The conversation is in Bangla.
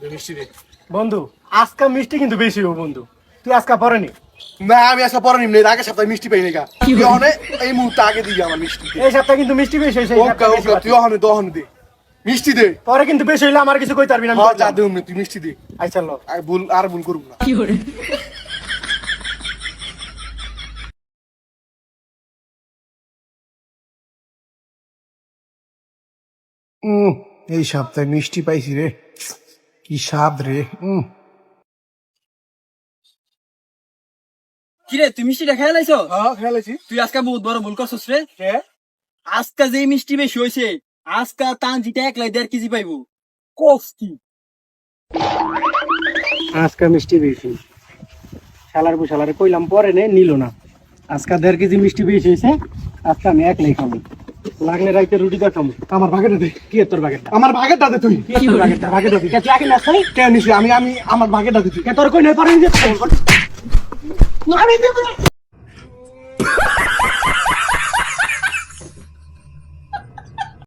দে মিষ্টি দে। বন্ধু আজকে মিষ্টি কিন্তু বেশি হব বন্ধু। তুই আজকে পরে না আমি আজকে পরে নিম আগে সপ্তাহে মিষ্টি পাই না তুই অনে এই মুহূর্তে আগে দিবি আমার মিষ্টি এই সপ্তাহে কিন্তু মিষ্টি বেশি হয়েছে ওকে ওকে তুই। অহনে দহন দে। মিষ্টি দে। পরে কিন্তু বেশি হইলে আমার কিছু কইতে পারবি না আমি হ্যাঁ যা বললাম। দে তুই মিষ্টি দে। আচ্ছা লো। আর ভুল আর ভুল করব না। কি উম, এই সপ্তাহে মিষ্টি পাইছি রে। কি স্বাদ রে উম। কিরে তুই মিষ্টিটা খেয়ে লাইছো হ্যাঁ খেলেছি তুই আজকে বহুত বড় ভুল করছিস রে। আজকে যে মিষ্টি বেশি হয়েছে আজকে তান জিটা এক লাই দেড় কেজি পাইবো। কফ কি? আজকে মিষ্টি বেশি। শালার বু শালারে কইলাম পরে নে নিল না। আজকে দেড় কেজি মিষ্টি বেশি হয়েছে আজকে আমি একলাই খাব। লাগলে রাইতে রুটিটা খামু। আমার ভাগেটা দে। কি তোর বাগেরটা আমার ভাগেরটা দে তুই। কি তোর তোর বাগেরটা বাগেরটা তুই তুই আগে না খাই কে নিছি আমি আমি আমার ভাগেরটা দে তুই। তোর কই নাই? পারে যে